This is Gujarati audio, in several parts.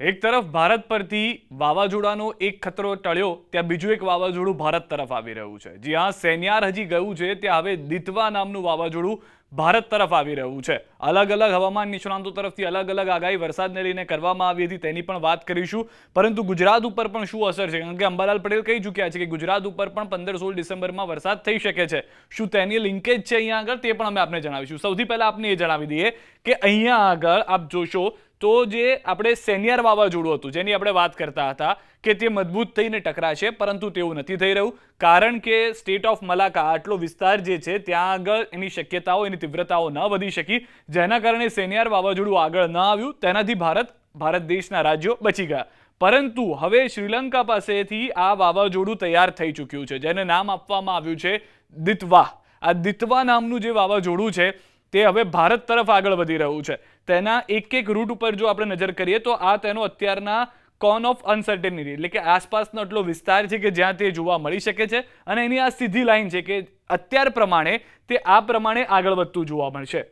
એક તરફ ભારત પરથી વાવાઝોડાનો એક ખતરો ટળ્યો, ત્યાં બીજું એક વાવાઝોડું ભારત તરફ આવી રહ્યું છે. જ્યાં સેન્યાર હજી ગયું છે, ત્યાં હવે દિતવા નામનું વાવાઝોડું ભારત તરફ આવી રહ્યું છે. અલગ અલગ હવામાન નિષ્ણાંતો તરફથી અલગ અલગ આગાહી વરસાદને લઈને કરવામાં આવી હતી, તેની પણ વાત કરીશું. પરંતુ ગુજરાત ઉપર પણ શું અસર છે? કારણ કે અંબાલાલ પટેલ કહી ચૂક્યા છે કે ગુજરાત ઉપર પણ પંદર સોળ ડિસેમ્બરમાં વરસાદ થઈ શકે છે. શું તેની લિંકેજ છે અહીંયા આગળ? તે પણ અમે આપને જણાવીશું. સૌથી પહેલાં આપને એ જણાવી દઈએ કે અહીંયા આગળ આપ જોશો તો જે આપણે સેનિયર વાવાઝોડું હતું, જેની આપણે વાત કરતા હતા, કે તે મજબૂત થઈને ટકરાશે, પરંતુ તેવું નથી થઈ રહ્યું. કારણ કે સ્ટેટ ઓફ મલાકા, આટલો વિસ્તાર જે છે, ત્યાં આગળ એની શક્યતાઓ, એની તીવ્રતાઓ ન વધી શકી. જેના કારણે સેનિયર વાવાઝોડું આગળ ન આવ્યું, તેનાથી ભારત ભારત દેશના રાજ્યો બચી ગયા. પરંતુ હવે શ્રીલંકા પાસેથી આ વાવાઝોડું તૈયાર થઈ ચૂક્યું છે, જેને નામ આપવામાં આવ્યું છે દિતવા. આ દિતવા નામનું જે વાવાઝોડું છે, તે હવે ભારત તરફ આગળ વધી રહ્યું છે. તેના એક એક રૂટ ઉપર જો આપણે નજર કરીએ તો આ તેનો અત્યારના કોન ઓફ અનસર્ટેનિટી એટલે કે આસપાસનો એટલો વિસ્તાર છે કે જ્યાં તે જોવા મળી શકે છે અને એની આ સીધી લાઈન છે કે અત્યાર પ્રમાણે તે આ પ્રમાણે આગળ વધતું જોવા મળશે.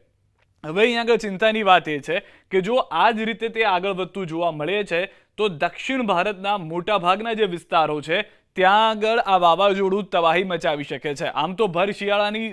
હવે અહીં આગળ ચિંતાની વાત એ છે કે જો આ જ રીતે તે આગળ વધતું જોવા મળે છે, તો દક્ષિણ ભારતના મોટાભાગના જે વિસ્તારો છે ત્યાં આગળ આ વાવાઝોડું તબાહી મચાવી શકે છે. આમ તો ભર શિયાળાની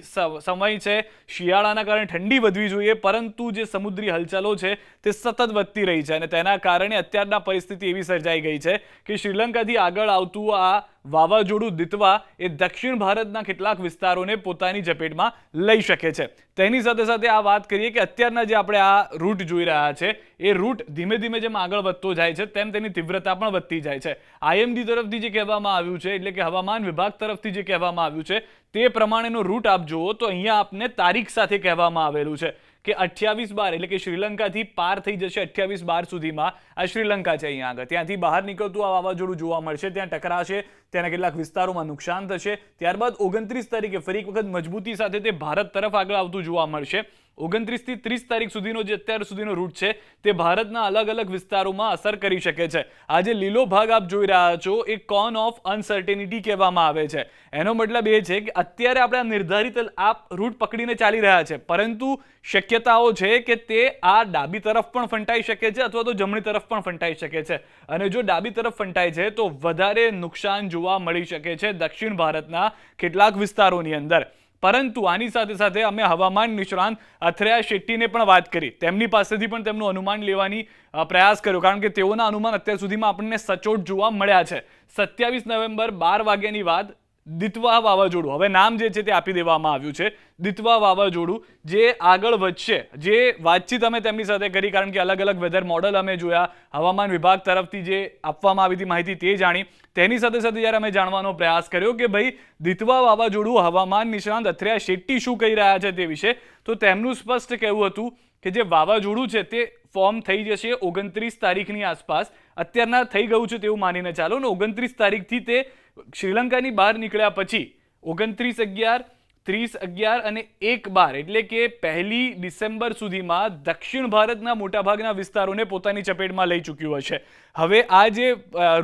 સમય છે. શિયાળાના કારણે ઠંડી વધવી જોઈએ, પરંતુ જે સમુદ્રી હલચલો છે તે સતત વધતી રહી છે અને તેના કારણે અત્યારના પરિસ્થિતિ એવી સર્જાઈ ગઈ છે કે શ્રીલંકાથી આગળ આવતું આ વાવાઝોડું દિતવા એ દક્ષિણ ભારતના કેટલાક વિસ્તારોને પોતાની ઝપેટમાં લઈ શકે છે. તેની સાથે સાથે આ વાત કરીએ કે અત્યારના જે આપણે આ રૂટ જોઈ રહ્યા છે, એ રૂટ ધીમે ધીમે જેમ આગળ વધતો જાય છે, તેમ તેની તીવ્રતા પણ વધતી જાય છે. આઈએમડી તરફથી જે કહેવામાં આવ્યું છે, એટલે કે હવામાન વિભાગ તરફથી જે કહેવામાં આવ્યું છે, તે પ્રમાણેનો રૂટ આપ જુઓ તો અહીંયા આપને તારીખ સાથે કહેવામાં આવેલું છે. કે અઠ્યાવીસ બાર, એટલે કે શ્રીલંકાથી પાર થઈ જશે અઠ્યાવીસ બાર સુધીમાં આ શ્રીલંકા છે અહીંયા આગળ. ત્યાંથી બહાર નીકળતું આ વાવાઝોડું જોવા મળશે, ત્યાં ટકરાશે, ત્યાંના કેટલાક વિસ્તારોમાં નુકસાન થશે. ત્યારબાદ ઓગણત્રીસ તારીખે ફરી એક વખત મજબૂતી સાથે તે ભારત તરફ આગળ આવતું જોવા મળશે. ઓગણત્રીસથી ત્રીસ તારીખ સુધીનો જે અત્યાર સુધીનો રૂટ છે, તે ભારતના અલગ અલગ વિસ્તારોમાં અસર કરી શકે છે. આ જે લીલો ભાગ આપ જોઈ રહ્યા છો, એ કોન ઓફ અનસર્ટેનિટી કહેવામાં આવે છે. એનો મતલબ એ છે કે અત્યારે આપણે આ નિર્ધારિત આ રૂટ પકડીને ચાલી રહ્યા છે. પરંતુ શક્યતાઓ છે કે તે આ ડાબી તરફ પણ ફંટાઈ શકે છે અથવા તો જમણી તરફ પણ ફંટાઈ શકે છે. અને જો ડાબી તરફ ફંટાય છે, તો વધારે નુકસાન જોવા મળી શકે છે દક્ષિણ ભારતના કેટલાક વિસ્તારોની અંદર. પરંતુ આની સાથે સાથે અમે હવામાન નિષ્ણાંત અથરેયા શેટ્ટીને પણ વાત કરી. તેમની પાસેથી પણ તેમનું અનુમાન લેવાની પ્રયાસ કર્યો. કારણ કે તેઓના અનુમાન અત્યાર સુધીમાં આપણને સચોટ જોવા મળ્યા છે. સત્યાવીસ નવેમ્બર બાર વાગ્યાની વાત દિતવા વાવાઝોડું. હવે નામ જે છે તે આપી દેવામાં આવ્યું છે. દિતવા વાવાઝોડું જે આગળ વધશે. જે વાતચીત અમે તેમની સાથે કરી, કારણ કે અલગ અલગ વેધર મોડલ અમે જોયા. હવામાન વિભાગ તરફથી જે આપવામાં આવી હતી માહિતી તે જાણી. તેની સાથે સાથે જ્યારે અમે જાણવાનો પ્રયાસ કર્યો કે ભાઈ, દિતવા વાવાઝોડું હવામાન નિષ્ણાંત અથરિયા શેટ્ટી શું કહી રહ્યા છે તે વિશે? તો તેમનું સ્પષ્ટ કહેવું હતું કે જે વાવાઝોડું છે તે ફોર્મ થઈ જશે ઓગણત્રીસ તારીખની આસપાસ. અત્યારના થઈ ગયું છે તેવું માનીને ચાલો ને ઓગણત્રીસ તારીખથી તે શ્રીલંકાની બહાર નીકળ્યા પછી ઓગણત્રીસ અગિયાર, ત્રીસ અગિયાર અને એક બાર, એટલે કે પહેલી ડિસેમ્બર સુધીમાં દક્ષિણ ભારતના મોટાભાગના વિસ્તારોને પોતાની ચપેટમાં લઈ ચૂક્યું હશે. હવે આ જે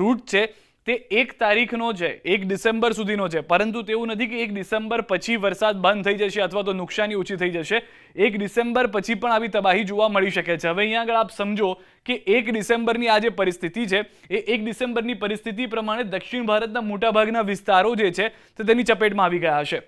રૂટ છે તે એક તારીખનો છે, એક ડિસેમ્બર સુધીનો છે. પરંતુ તેવું નથી કે એક ડિસેમ્બર પછી વરસાદ બંધ થઈ જશે અથવા તો નુકસાની ઓછી થઈ જશે. એક ડિસેમ્બર પછી પણ આવી તબાહી જોવા મળી શકે છે. હવે અહીંયા આગળ આપ સમજો કે એક ડિસેમ્બરની આ જે પરિસ્થિતિ છે, એ એક ડિસેમ્બરની પરિસ્થિતિ પ્રમાણે દક્ષિણ ભારતના મોટાભાગના વિસ્તારો જે છે, તે તેની ચપેટમાં આવી ગયા હશે.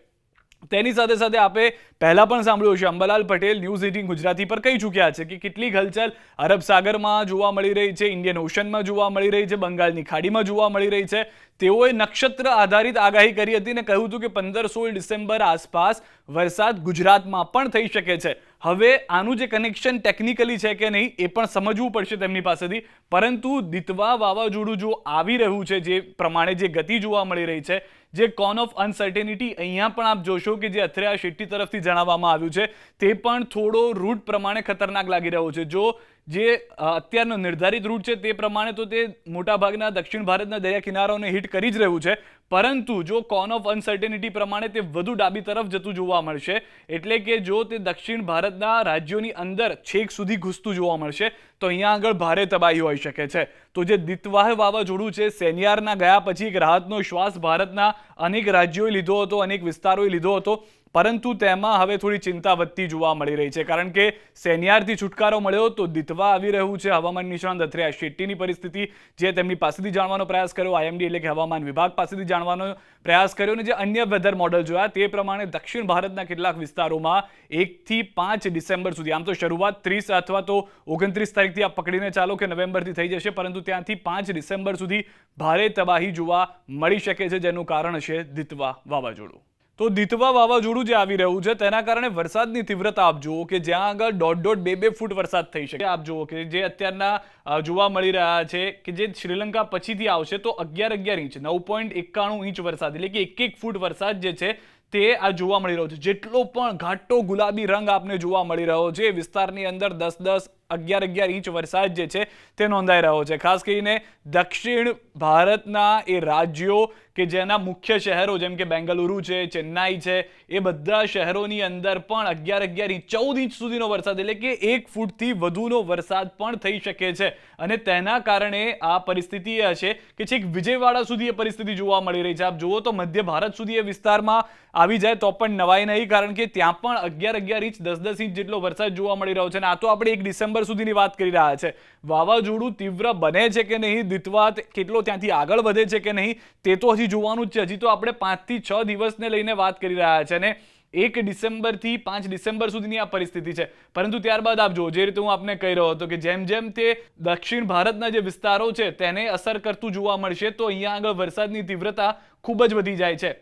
તેની સાથે સાથે આપે પહેલાં પણ સાંભળ્યું હશે, અંબાલાલ પટેલ ન્યૂઝ એટીન ગુજરાતી પર કહી ચૂક્યા છે કે કેટલીક હલચલ અરબ સાગરમાં જોવા મળી રહી છે, ઇન્ડિયન ઓશનમાં જોવા મળી રહી છે, બંગાળની ખાડીમાં જોવા મળી રહી છે. તેઓએ નક્ષત્ર આધારિત આગાહી કરી હતી અને કહ્યું હતું કે પંદર સોળ ડિસેમ્બર આસપાસ વરસાદ ગુજરાતમાં પણ થઈ શકે છે. હવે આનું જે કનેક્શન ટેકનિકલી છે કે નહીં, એ પણ સમજવું પડશે તેમની પાસેથી. પરંતુ દિતવા વાવાઝોડું જો આવી રહ્યું છે, જે પ્રમાણે જે ગતિ જોવા મળી રહી છે, જે કોન ઓફ અનસર્ટેનિટી અહીંયા પણ આપ જોશો કે જે અથર્યા શેટ્ટી તરફથી જણાવવામાં આવ્યું છે, તે પણ થોડો રૂટ પ્રમાણે ખતરનાક લાગી રહ્યો છે. જો જે અત્યારનો નિર્ધારિત રૂટ છે તે પ્રમાણે તો તે મોટાભાગના દક્ષિણ ભારતના દરિયા કિનારાઓને હિટ કરી જ રહ્યું છે. પરંતુ જો કોન ઓફ અનસર્ટેનિટી પ્રમાણે તે વધુ ડાબી તરફ જતું જોવા મળશે, એટલે કે જો તે દક્ષિણ ભારતના રાજ્યોની અંદર છેક સુધી ઘૂસતું જોવા મળશે, તો અહીંયા આગળ ભારે તબાહી હોઈ શકે છે. તો જે દિતવાહ વાવાઝોડું છે, સેનિયારના ગયા પછી એક રાહતનો શ્વાસ ભારતના અનેક રાજ્યોએ લીધો હતો, અનેક વિસ્તારોએ લીધો હતો. પરંતુ તેમાં હવે થોડી ચિંતા વધતી જોવા મળી રહી છે. કારણ કે સેનિયારથી છુટકારો મળ્યો તો દિતવા આવી રહ્યું છે. હવામાન નિષ્ણાંત અથરિયા શેટ્ટીની પરિસ્થિતિ જે તેમની પાસેથી જાણવાનો પ્રયાસ કર્યો. આઈએમડી એટલે કે હવામાન વિભાગ પાસેથી જાણવાનો પ્રયાસ કર્યો અને જે અન્ય વેધર મોડલ જોયા તે પ્રમાણે દક્ષિણ ભારતના કેટલાક વિસ્તારોમાં એકથી પાંચ ડિસેમ્બર સુધી, આમ તો શરૂઆત ત્રીસ અથવા તો ઓગણત્રીસ તારીખથી આ પકડીને ચાલો કે નવેમ્બરથી થઈ જશે, પરંતુ ત્યાંથી પાંચ ડિસેમ્બર સુધી ભારે તબાહી જોવા મળી શકે છે, જેનું કારણ છે દિતવા વાવાઝોડું. તો દિતવા વાવાઝોડું જે આવી રહ્યું છે, તેના કારણે વરસાદની તીવ્રતા આપ જુઓ કે જ્યાં આગળ દોઢ દોઢ બે બે ફૂટ વરસાદ થઈ શકે. આપ જુઓ કે જે અત્યારના જોવા મળી રહ્યા છે કે જે શ્રીલંકા પછીથી આવશે તો અગિયાર અગિયાર ઇંચ, નવ પોઈન્ટ એકાણું ઇંચ વરસાદ, એટલે કે એક એક ફૂટ વરસાદ જે છે તે આ જોવા મળી રહ્યો છે. જેટલો પણ ઘાટો ગુલાબી રંગ આપને જોવા મળી રહ્યો છે, વિસ્તારની અંદર દસ દસ અગિયાર અગિયાર ઇંચ વરસાદ જે છે તે નોંધાઈ રહ્યો છે. ખાસ કરીને દક્ષિણ ભારતના એ રાજ્યો કે જેના મુખ્ય શહેરો જેમ કે બેંગલુરુ છે, ચેન્નાઈ છે, એ બધા શહેરોની અંદર પણ અગિયાર અગિયાર ઇંચ, ચૌદ ઇંચ સુધીનો વરસાદ, એટલે કે એક ફૂટથી વધુનો વરસાદ પણ થઈ શકે છે. અને તેના કારણે આ પરિસ્થિતિ એ હશે કે છેક વિજયવાડા સુધી એ પરિસ્થિતિ જોવા મળી રહી છે. આપ જુઓ તો મધ્ય ભારત સુધી એ વિસ્તારમાં આવી જાય તો પણ નવાઈ નહીં, કારણ કે ત્યાં પણ અગિયાર અગિયાર ઇંચ, દસ દસ ઇંચ જેટલો વરસાદ જોવા મળી રહ્યો છે. અને આ તો આપણે એક ડિસેમ્બર સુધીની વાત કરી રહ્યા છે. વાવાઝોડું તીવ્ર બને છે કે નહીં? દિતવાત કેટલો ત્યાંથી આગળ વધે છે કે નહીં? તે તો હજી જોવાનું જ છે. હજી તો આપણે પાંચથી છ દિવસને લઈને વાત કરી રહ્યા છે અને એક ડિસેમ્બરથી પાંચ ડિસેમ્બર સુધીની આ પરિસ્થિતિ છે. પરંતુ ત્યારબાદ આપ જો જે રીતે હું આપને કહી રહ્યો હતો કે જેમ જેમ તે દક્ષિણ ભારતના જે વિસ્તારો છે, તેને અસર કરતું જોવા મળશે, તો અહીંયા આગળ વરસાદની તીવ્રતા ખૂબ જ વધી જાય છે.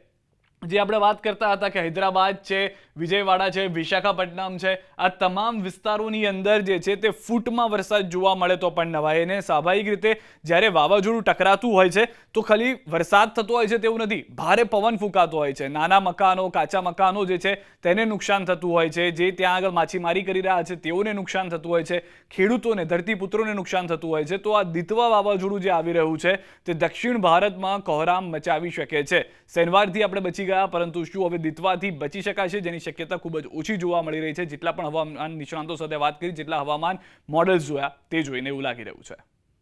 જે આપણે વાત કરતા હતા કે હૈદરાબાદ છે, વિજયવાડા છે, વિશાખાપટ્ટનમ છે, આ તમામ વિસ્તારોની અંદર જે છે તે ફૂટમાં વરસાદ જોવા મળે તો પણ નવાય. અને સ્વાભાવિક રીતે જ્યારે વાવાઝોડું ટકરાતું હોય છે, તો ખાલી વરસાદ થતો હોય છે તેવું નથી. ભારે પવન ફૂંકાતો હોય છે. નાના મકાનો, કાચા મકાનો જે છે તેને નુકસાન થતું હોય છે. જે ત્યાં આગળ માછીમારી કરી રહ્યા છે, તેઓને નુકસાન થતું હોય છે. ખેડૂતોને, ધરતીપુત્રોને નુકસાન થતું હોય છે. તો આ દિતવા વાવાઝોડું જે આવી રહ્યું છે, તે દક્ષિણ ભારતમાં કોહરામ મચાવી શકે છે. શનિવારથી આપણે બચી ગયા, પરંતુ શું હવે દિતવાથી બચી શકાય છે જેની શક્યતા ખૂબ જ ઓછી જોવા મળી રહી છે. જેટલા પણ હવામાન નિષ્ણાંતો સાથે વાત કરી, જેટલા હવામાન મોડલ્સ જોયા, તે જોઈને એવું લાગી રહ્યું છે.